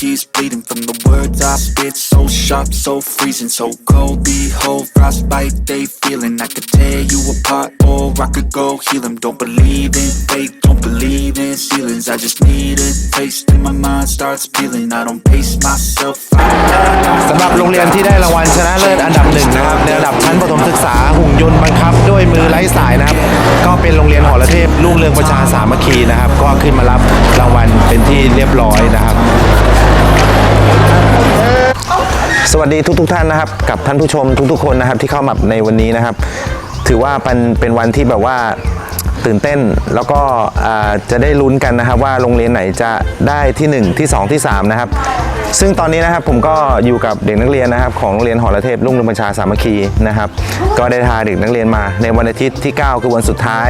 tongue keeps bleeding from the words I spit. So sharp, so freezing, so cold. Behold, frostbite they feeling. I could tear you apart, or I could go heal them Don't believe in fate, don't believe in ceilings. I just need a taste, and my mind starts peeling. I don't pace myself. สำหรับโรงเรียนที่ได้รางวัลชนะเลิศอันดับหนึ่งนะครับในระดับชั้นประถมศึกษาหุ่นยนต์บังคับด้วยมือไร้สายนะครับ ก็เป็นโรงเรียนหอระเทพรุ่งเรืองประชาสามัคคีนะครับ ก็ขึ้นมารับรางวัลเป็นที่เรียบร้อยนะครับ สวัสดีทุกๆท่านนะครับ กับท่านผู้ชมทุกๆ คนนะครับที่เข้ามาในวันนี้นะครับ ถือว่าเป็นเป็นวันที่แบบว่าตื่นเต้นแล้วก็อ่าจะได้ลุ้นกันนะครับ ว่าโรงเรียนไหนจะได้ที่ 1 ที่ 2 ที่ 3 นะครับ ซึ่งตอนนี้นะครับผมก็อยู่กับเด็กนักเรียนนะครับ ของโรงเรียนหอระเทพรุ่งเรืองประชาสามัคคีนะครับ ก็ได้พาเด็กนักเรียนมา ในวันอาทิตย์ที่ 9 คือวันสุดท้าย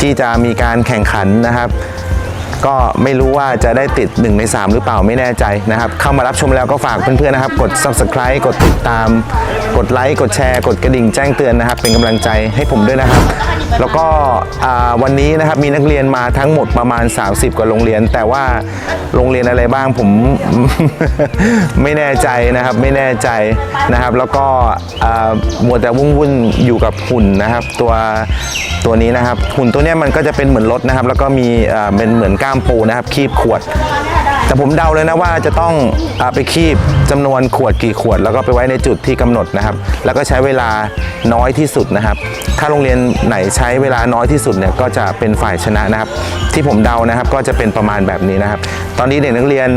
ที่จะมีการแข่งขันนะครับ ก็ไม่รู้ว่าจะได้ติด 1 ใน 3 หรือเปล่าไม่แน่ใจนะครับ เข้ามารับชมแล้วก็ฝากเพื่อนๆนะครับ กด subscribe กดติดตาม กดไลค์กดแชร์ กดกระดิ่งแจ้งเตือนนะครับ เป็นกำลังใจให้ผมด้วยนะครับ แล้วก็วันนี้นะครับมีนักเรียนมาทั้งหมดประมาณ 30 กว่าโรงเรียน แต่ว่าโรงเรียนอะไรบ้างผม ไม่แน่ใจนะครับไม่แน่ใจนะครับ แล้วก็มัวแต่วุ่นๆอยู่กับหุ่นนะครับ ตัวตัวนี้นะครับหุ่นตัวนี้มันก็จะเป็นเหมือนรถนะครับ แล้วก็มีเป็นเหมือนก้ามปูนะครับคีบขวด แต่ผมเดาเลยนะว่าจะต้องอไปคีบจำนวนขวดกี่ขวด แล้วก็ไปไว้ในจุดที่กำหนดนะครับ แล้วก็ใช้เวลาน้อยที่สุดนะครับ ถ้าโรงเรียนไหนใช้เวลาน้อยที่สุดเนี่ยก็จะเป็นฝ่ายชนะนะครับ ที่ผมเดานะครับก็จะเป็นประมาณแบบนี้นะครับ ตอนนี้เด็กนักเรียน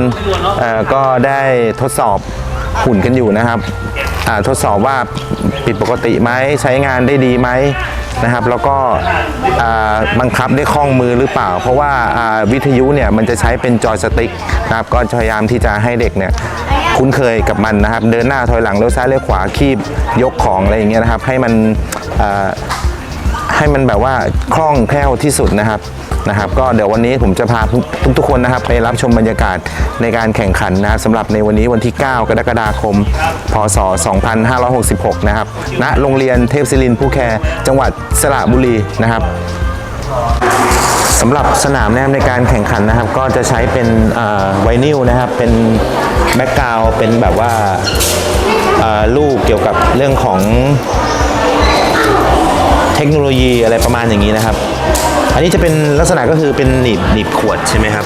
ก็ได้ทดสอบหุ่นกันอยู่นะครับ ทดสอบว่าผิดปกติไหมใช้งานได้ดีไหมนะครับ แล้วก็บังคับได้คล่องมือหรือเปล่า เพราะว่าวิทยุเนี่ยมันจะใช้เป็นจอยสติ๊กนะครับก็พยายามที่จะให้เด็กเนี่ยคุ้นเคยกับมันนะครับ เดินหน้าถอยหลังเลี้ยวซ้ายเลี้ยวขวาคีบยกของอะไรอย่างเงี้ยนะครับ ให้มันให้มันแบบว่าคล่องแคล่วที่สุดนะครับ นะครับ ก็เดี๋ยววันนี้ผมจะพาทุกๆคนนะครับ ไปรับชมบรรยากาศในการแข่งขันนะครับสำหรับในวันนี้วันที่ 9 กรกฎาคม พศ 2566 นะครับณโรงเรียนเทพศิรินผู้แคร์จังหวัดสระบุรีนะครับสำหรับสนามนบในการแข่งขันนะครับ ก็จะใช้เป็นไวนิลนะครับ เป็นแบ็กกราวเป็นแบบว่าลูกเกี่ยวกับเรื่องของ ทคโนโลยีอะไรประมาณอย่างนี้นะครับ อันนี้จะเป็นลักษณะก็คือเป็นหนีบหนีบขวดใช่ไหมครับ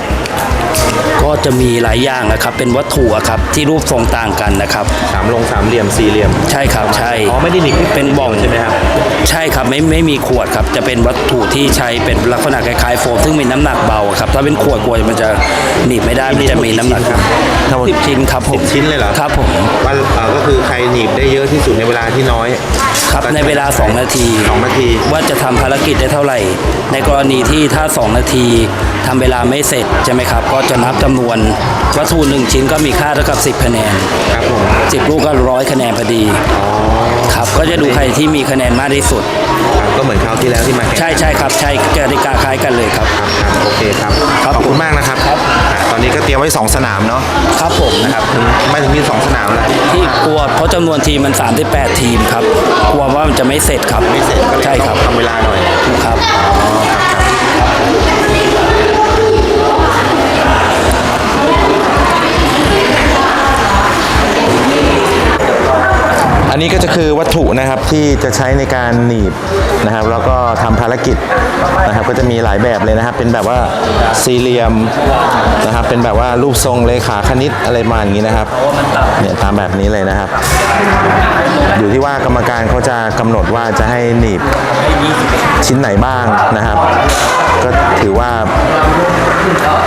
ก็จะมีหลายอย่างนะครับ เป็นวัตถุอะครับที่รูปทรงต่างกันนะครับ สามลงสามเหลี่ยมสี่เหลี่ยมใช่ครับใช่อ๋อไม่ได้หนีบเป็นบ่องใช่ไหมครับใช่ครับไม่ไม่มีขวดครับจะเป็นวัตถุที่ใช้เป็นลักษณะคล้ายๆโฟมซึ่งมีน้ำหนักเบาครับถ้าเป็นขวดขวดมันจะหนีบไม่ได้มันจะมีน้ำหนักครับทั้งหมดสิบชิ้นครับผมสิบชิ้นเลยเหรอครับผมว่าเอ่อก็คือใครหนีบได้เยอะที่สุดในเวลาที่น้อย ครับในเวลา 2 นาที สองนาที ว่าจะทำภารกิจได้เท่าไหร่ ในกรณีที่ถ้า 2 นาทีทำเวลาไม่เสร็จใช่ไหมครับ ก็จะนับจำนวน วัตถุหนึ่งชิ้นก็มีค่าเท่ากับ 10 คะแนนครับผม10ลูกก็ร้อยคะแนนพอดีครับก็จะดูใครที่มีคะแนนมากที่สุดครับก็เหมือนคราวที่แล้วที่มาแข่งใช่ใช่ครับ ใช่กติกาคล้ายกันเลยครับครับครับโอเคครับครับขอบคุณมากนะครับครับอะตอนนี้ก็เตรียมไว้สองสนามเนาะครับผมนะครับถึงไม่ถึงมีสองสนามแล้วที่กลัวเพราะจำนวนทีมมัน 38 ทีมครับกลัวว่ามันจะไม่เสร็จครับไม่เสร็จก็เลยใช่ครับต้องทำเวลาหน่อยครับ อันนี้ก็จะคือวัตถุนะครับที่จะใช้ในการหนีบนะครับ แล้วก็ทำภารกิจนะครับ ก็จะมีหลายแบบเลยนะครับ เป็นแบบว่าสี่เหลี่ยมนะครับ เป็นแบบว่ารูปทรงเลขาคณิตอะไรมาอย่างนี้นะครับเนี่ยตามแบบนี้เลยนะครับ อยู่ที่ว่ากรรมการเขาจะกำหนดว่าจะให้หนีบชิ้นไหนบ้างนะครับ ก็ถือว่า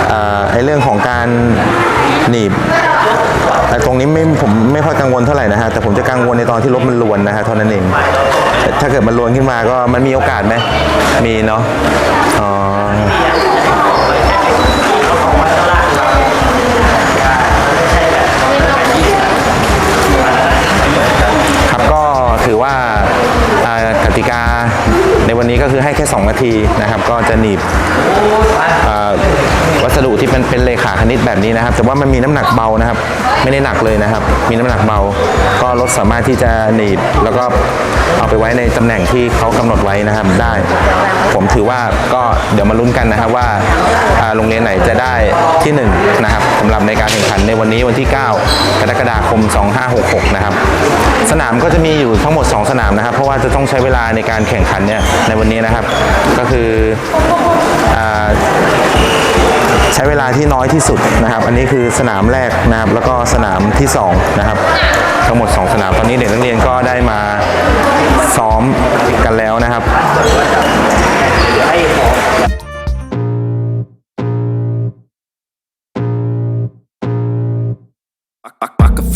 เอ่อไอเรื่องของการหนีบ แต่ตรงนี้ไม่ผมไม่ค่อยกังวลเท่าไหร่นะฮะแต่ผมจะกังวลในตอนที่รถมันลวนนะฮะเท่านั้นเองแต่ถ้าเกิดมันลวนขึ้นมาก็มันมีโอกาสไหมมีเนาะอ๋อ ก็คือให้แค่ 2 นาทีนะครับ ก็จะหนีบวัสดุที่เป็นเป็นเลขาคณิตแบบนี้นะครับ แต่ว่ามันมีน้ำหนักเบานะครับ ไม่ได้หนักเลยนะครับ มีน้ำหนักเบา ก็รถสามารถที่จะหนีบแล้วก็เอาไปไว้ในตำแหน่งที่เขากำหนดไว้นะครับได้ ผมถือว่าก็เดี๋ยวมาลุ้นกันนะครับว่า โรงเรียนไหนจะได้ที่หนึ่งนะครับสำหรับในการแข่งขันในวันนี้วันที่ 9 กรกฎาคม 2566 นะครับ สนามก็จะมีอยู่ทั้งหมด 2 สนามนะครับ เพราะว่าจะต้องใช้เวลาในการแข่งขันเนี่ยในวันนี้นะครับ ก็คืออใช้เวลาที่น้อยที่สุดนะครับ อันนี้คือสนามแรกนะครับ แล้วก็สนามที่สองนะครับ ทั้งหมด 2 สนามตอนนี้เด็กนักเรียนก็ได้มาซ้อมกันแล้วนะครับ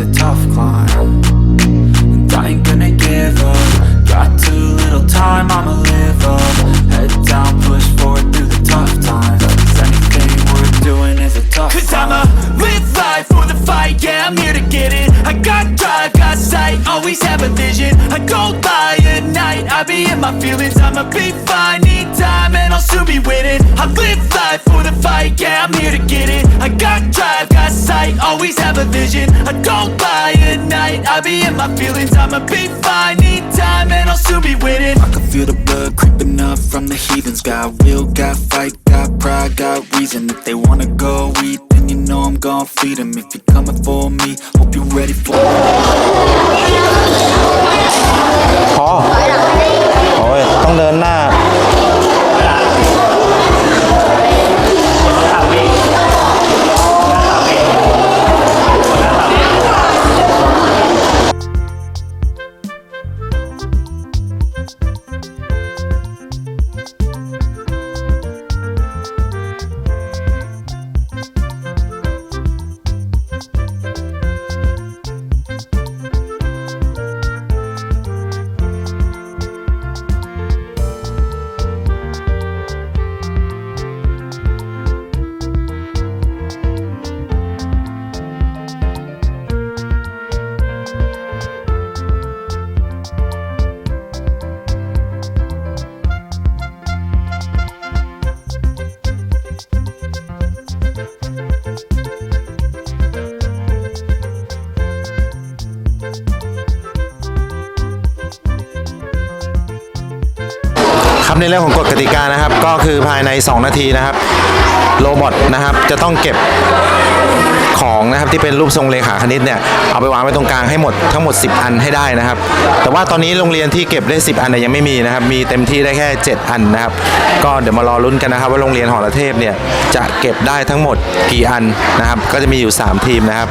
A tough climb. And I ain't gonna give up. vision. I go by at night, I be in my feelings. I'ma be fine, need time, and I'll soon be winning. I can feel the blood creeping up from the heathens. Got will, got fight, got pride, got reason. If they wanna go eat, then you know I'm gon' feed 'em. If you're coming for me, hope you're ready for พอโอ้ย ต้องเดินหน้า ในเรื่องของกฎกติกานะครับ ก็คือภายใน 2 นาทีนะครับ โรบอทนะครับจะต้องเก็บของนะครับที่เป็นรูปทรงเลขาคณิตเนี่ยเอาไปวางไว้ตรงกลางให้หมดทั้งหมด 10 อันให้ได้นะครับ แต่ว่าตอนนี้โรงเรียนที่เก็บได้ 10 อันเนี่ยยังไม่มีนะครับ มีเต็มที่ได้แค่ 7 อันนะครับ ก็เดี๋ยวมารอลุ้นกันนะครับ ว่าโรงเรียนหอระเทพเนี่ยจะเก็บได้ทั้งหมดกี่อันนะครับ ก็จะมีอยู่ 3 ทีมนะครับ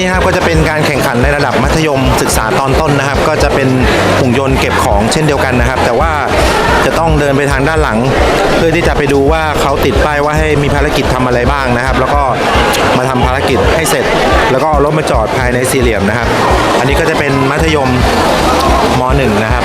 นี้ครับก็จะเป็นการแข่งขันในระดับมัธยมศึกษาตอนต้นนะครับ ก็จะเป็นหุ่นยนต์เก็บของเช่นเดียวกันนะครับ แต่ว่าจะต้องเดินไปทางด้านหลัง เพื่อที่จะไปดูว่าเขาติดป้ายว่าให้มีภารกิจทำอะไรบ้างนะครับ แล้วก็มาทำภารกิจให้เสร็จ แล้วก็เอารถมาจอดภายในสี่เหลี่ยมนะครับ อันนี้ก็จะเป็นมัธยมม .1 นะครับ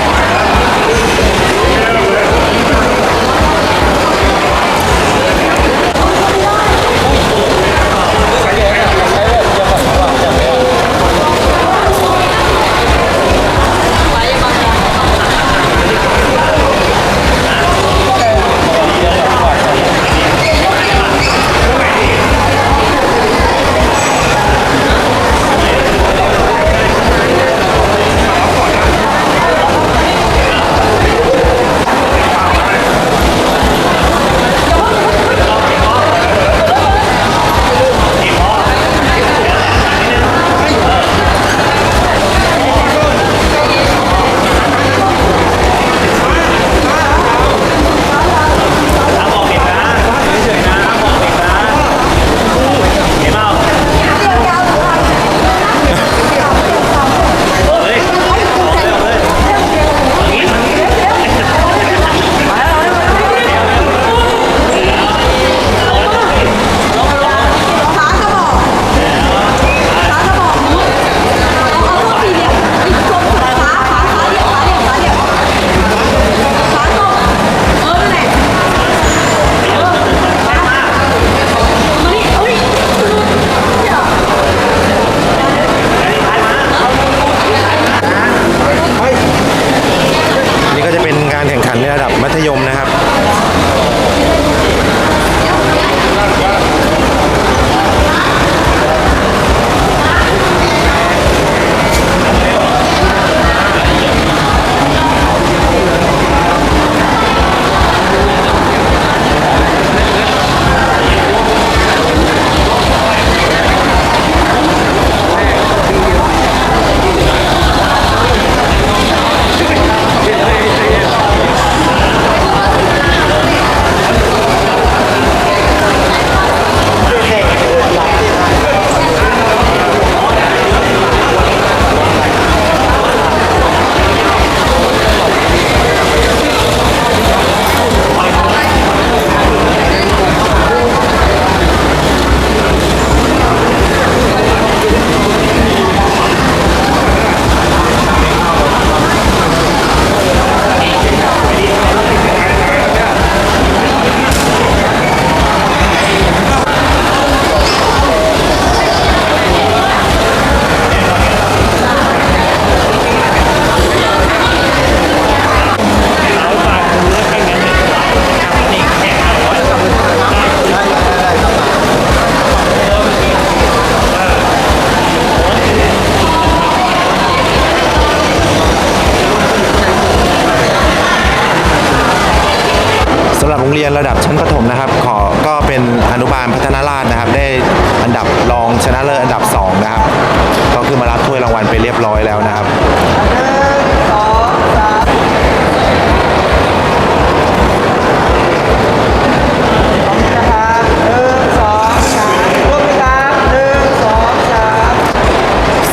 ครับ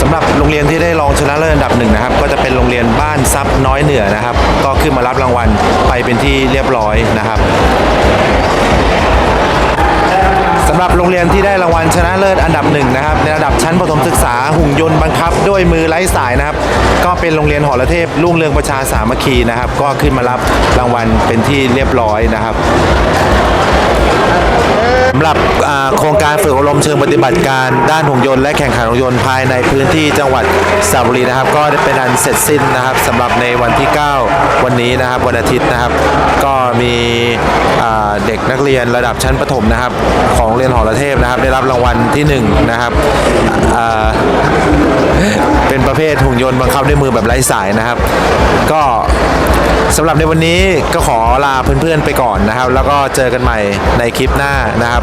สำหรับโรงเรียนที่ได้รองชนะเลิศอันดับหนึ่งนะครับ ก็จะเป็นโรงเรียนบ้านซับน้อยเหนือนะครับ ก็ขึ้นมารับรางวัลไปเป็นที่เรียบร้อยนะครับ รับโรงเรียนที่ได้รางวัลชนะเลิศอันดับหนึ่งนะครับในระดับชั้นประถมศึกษาหุ่นยนต์บังคับ ด้วยมือไร้สายนะครับ ก็เป็นโรงเรียนหอระเทพรุ่งเรืองประชาสามัคคีนะครับ ก็ขึ้นมารับรางวัลเป็นที่เรียบร้อยนะครับำหรับโครงการฝึกอบรมเชิงปฏิบัติการด้านหุ่นยนต์และแข่งขันหุ่นยนต์ภายในพื้นที่จังหวัดสระบุรีนะครับ ก็ได้เป็นอันเสร็จสิ้นนะครับสำหรับในวันที่ 9 วันนี้นะครับวันอาทิตย์นะครับ ก็มีเด็กนักเรียนระดับชั้นประถมนะครับ ของเรียนหอระเทพนะครับ ได้รับรางวัลที่ 1 นะครับเป็นประเภทหุ่นยนต์บังคับด้วยมือแบบไร้สายนะครับ ก็สำหรับในวันนี้ก็ขอลาเพื่อนๆไปก่อนนะครับ แล้วก็เจอกันใหม่ในคลิปหน้านะครับ